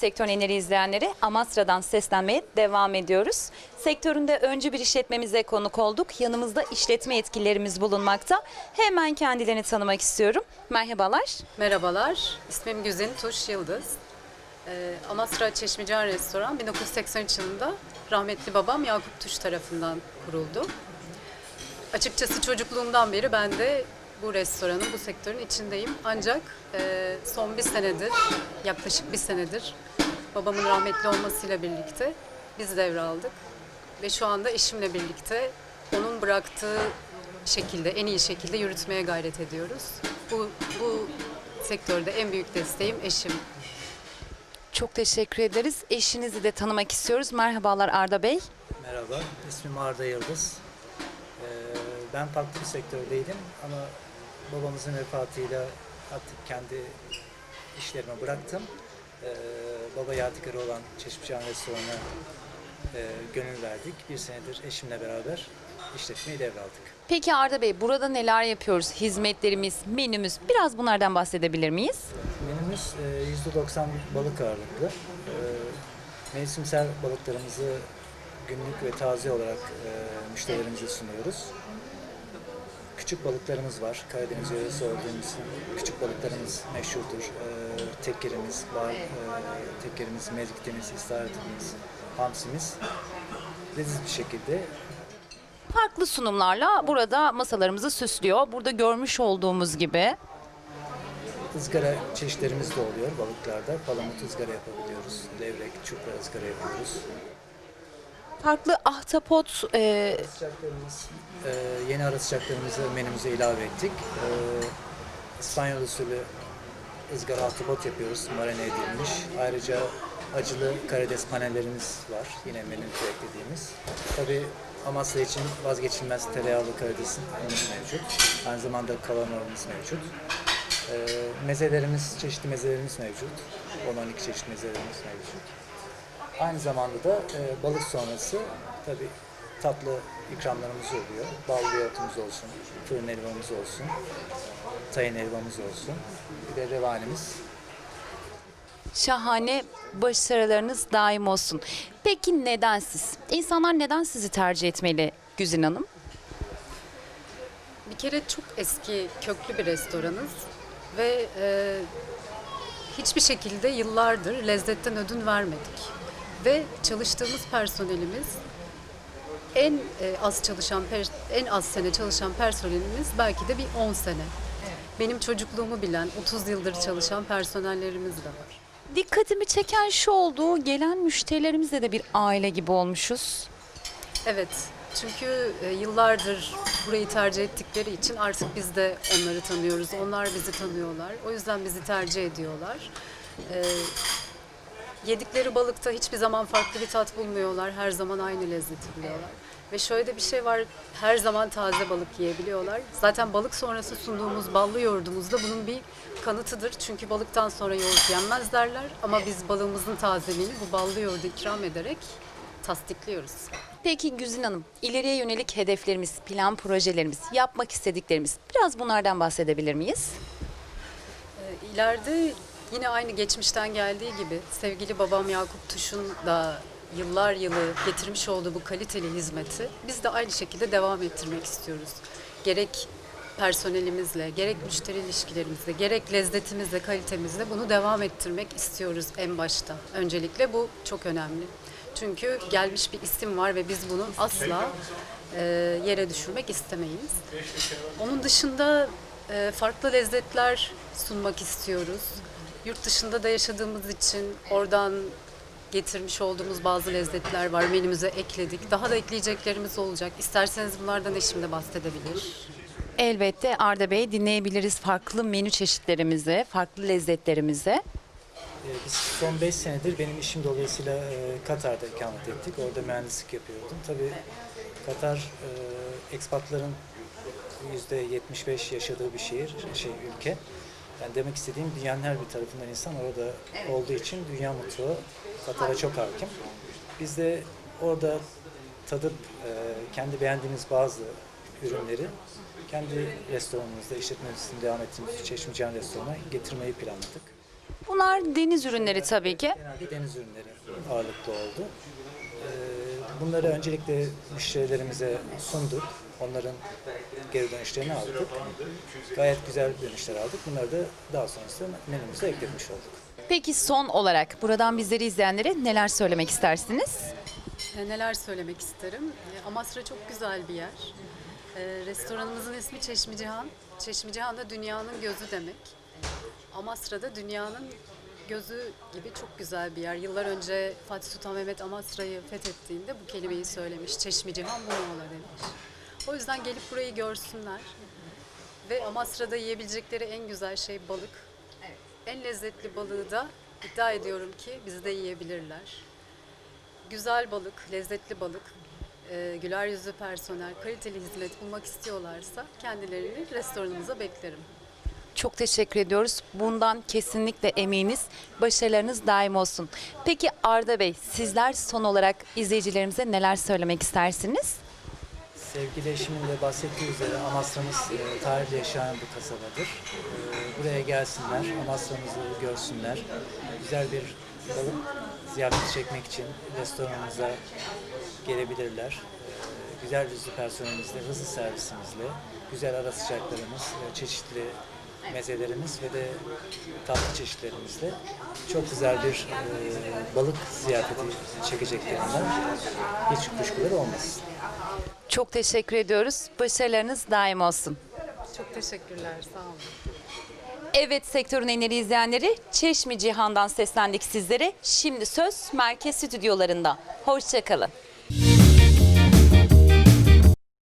Sektör Eneri izleyenleri Amasra'dan seslenmeye devam ediyoruz. Sektöründe öncü bir işletmemize konuk olduk. Yanımızda işletme yetkililerimiz bulunmakta. Hemen kendilerini tanımak istiyorum. Merhabalar. Merhabalar, ismim Güzin Tuş Yıldız. Ee, Amasra Çeşmecan Restoran 1983 yılında rahmetli babam Yakup Tuş tarafından kuruldu. Açıkçası çocukluğumdan beri ben de bu restoranın, bu sektörün içindeyim. Ancak e, son bir senedir, yaklaşık bir senedir babamın rahmetli olmasıyla birlikte biz devraldık. Ve şu anda eşimle birlikte onun bıraktığı şekilde, en iyi şekilde yürütmeye gayret ediyoruz. Bu, bu sektörde en büyük desteğim eşim. Çok teşekkür ederiz. Eşinizi de tanımak istiyoruz. Merhabalar Arda Bey. Merhaba, ismim Arda Yıldız. Ee, ben farklı bir sektördeydim ama babamızın vefatıyla artık kendi işlerimi bıraktım. Ee, baba yadigarı olan Çeşmecan Restoranı'na e, gönül verdik. Bir senedir eşimle beraber işletmeyi devraldık. Peki Arda Bey burada neler yapıyoruz? Hizmetlerimiz, menümüz biraz bunlardan bahsedebilir miyiz? Menümüz e, %90 balık ağırlıklı. Ee, Mevsimsel balıklarımızı günlük ve taze olarak e, müşterilerimize sunuyoruz. Küçük balıklarımız var. Karadeniz yöresi olduğumuz için küçük balıklarımız meşhurdur. Ee, tekkerimiz, bar, e, tekkerimiz, mezgitimiz, istaritimiz, hamsimiz. Leziz bir şekilde Farklı sunumlarla burada masalarımızı süslüyor. Burada görmüş olduğumuz gibi ızgara çeşitlerimiz de oluyor balıklarda. Palamut ızgara yapabiliyoruz. Levrek, çupra ızgara yapıyoruz. Farklı ahtapot e, Sıcaklarımız, e, yeni ara menümüze ilave ettik. E, İspanyol usulü ızgara ahtapot yapıyoruz, marine edilmiş. Ayrıca acılı karides panellerimiz var, yine menümüze eklediğimiz. Tabii Amasya için vazgeçilmez tereyağlı karidesin mevcut. Aynı zamanda kalamarımız mevcut. E, mezelerimiz, çeşitli mezelerimiz mevcut. 10-12 çeşit mezelerimiz mevcut. Aynı zamanda da e, balık sonrası tabi tatlı ikramlarımız oluyor. Ballı yoğurtumuz olsun, fırın helvamız olsun, tayin helvamız olsun. Bir de revanimiz. şahane başarılarınız daim olsun. Peki neden siz? İnsanlar neden sizi tercih etmeli Güzin Hanım? Bir kere çok eski köklü bir restoranız ve e, hiçbir şekilde yıllardır lezzetten ödün vermedik. Ve çalıştığımız personelimiz en e, az çalışan en az sene çalışan personelimiz belki de bir 10 sene. Benim çocukluğumu bilen 30 yıldır çalışan personellerimiz de var. Dikkatimi çeken şu oldu. Gelen müşterilerimizle de bir aile gibi olmuşuz. Evet. Çünkü e, yıllardır burayı tercih ettikleri için artık biz de onları tanıyoruz. Onlar bizi tanıyorlar. O yüzden bizi tercih ediyorlar. Yedikleri balıkta hiçbir zaman farklı bir tat bulmuyorlar. Her zaman aynı lezzeti buluyorlar. Ve şöyle de bir şey var. Her zaman taze balık yiyebiliyorlar. Zaten balık sonrası sunduğumuz ballı yoğurdumuz da bunun bir kanıtıdır. Çünkü balıktan sonra yoğurt yenmez derler. Ama biz balığımızın tazeliğini bu ballı yoğurdu ikram ederek tasdikliyoruz. Peki Güzin Hanım, ileriye yönelik hedeflerimiz, plan projelerimiz, yapmak istediklerimiz biraz bunlardan bahsedebilir miyiz? Ee, İleride yine aynı geçmişten geldiği gibi sevgili babam Yakup Tuş'un da yıllar yılı getirmiş olduğu bu kaliteli hizmeti biz de aynı şekilde devam ettirmek istiyoruz. Gerek personelimizle, gerek müşteri ilişkilerimizle, gerek lezzetimizle, kalitemizle bunu devam ettirmek istiyoruz en başta. Öncelikle bu çok önemli. Çünkü gelmiş bir isim var ve biz bunu asla e, yere düşürmek istemeyiz. Onun dışında e, farklı lezzetler sunmak istiyoruz. Yurt dışında da yaşadığımız için oradan getirmiş olduğumuz bazı lezzetler var. Menümüze ekledik. Daha da ekleyeceklerimiz olacak. İsterseniz bunlardan eşim de bahsedebilir. Elbette Arda Bey dinleyebiliriz farklı menü çeşitlerimizi, farklı lezzetlerimizi. Ee, Biz son 5 senedir benim işim dolayısıyla e, Katar'da ikamet ettik. Orada mühendislik yapıyordum. Tabii Katar e, ekspatların %75 yaşadığı bir şehir, şey ülke. Yani demek istediğim dünyanın her bir tarafından insan orada olduğu için dünya mutfağı Katar'a çok hakim. Biz de orada tadıp e, kendi beğendiğimiz bazı ürünleri kendi restoranımızda işletmemizin devam ettiğimiz Çeşmecan restoranına getirmeyi planladık. Bunlar deniz ürünleri tabii ki. Genelde deniz ürünleri ağırlıklı oldu. Ee, Bunları öncelikle müşterilerimize sunduk. Onların geri dönüşlerini aldık. Gayet güzel dönüşler aldık. Bunları da daha sonrasında menümüze eklemiş olduk. Peki son olarak buradan bizleri izleyenlere neler söylemek istersiniz? E, Neler söylemek isterim? E, Amasra çok güzel bir yer. E, restoranımızın ismi Çeşmi Cihan. Çeşmi Cihan da dünyanın gözü demek. Amasra da dünyanın gözü gibi çok güzel bir yer. Yıllar önce Fatih Sultan Mehmet Amasra'yı fethettiğinde bu kelimeyi söylemiş. Çeşmi Cihan bunu ola demiş. O yüzden gelip burayı görsünler. Ve Amasra'da yiyebilecekleri en güzel şey balık. En lezzetli balığı da iddia ediyorum ki bizde yiyebilirler güzel balık, lezzetli balık, e, güler yüzlü personel, kaliteli hizmet bulmak istiyorlarsa kendilerini restoranımıza beklerim. Çok teşekkür ediyoruz. Bundan kesinlikle eminiz. Başarılarınız daim olsun. Peki Arda Bey, sizler son olarak izleyicilerimize neler söylemek istersiniz? Sevgili eşimin de bahsettiği üzere Amasra'mız e, tarihle yaşayan bir kasabadır. E, buraya gelsinler, Amasra'mızı görsünler. Güzel bir balık ziyafeti çekmek için restoranımıza gelebilirler. E, güzel yüzlü personelimizle, hızlı servisimizle, güzel ara sıcaklarımız, e, çeşitli mezelerimiz ve de tatlı çeşitlerimizle çok güzel bir e, balık ziyafeti çekeceklerinden hiç kuşkuları olmasın. Çok teşekkür ediyoruz. Başarılarınız daim olsun. Çok teşekkürler, sağ olun. Evet sektörün enleri izleyenleri Çeşmi Cihan'dan seslendik sizlere. Şimdi söz merkez stüdyolarında. Hoşçakalın.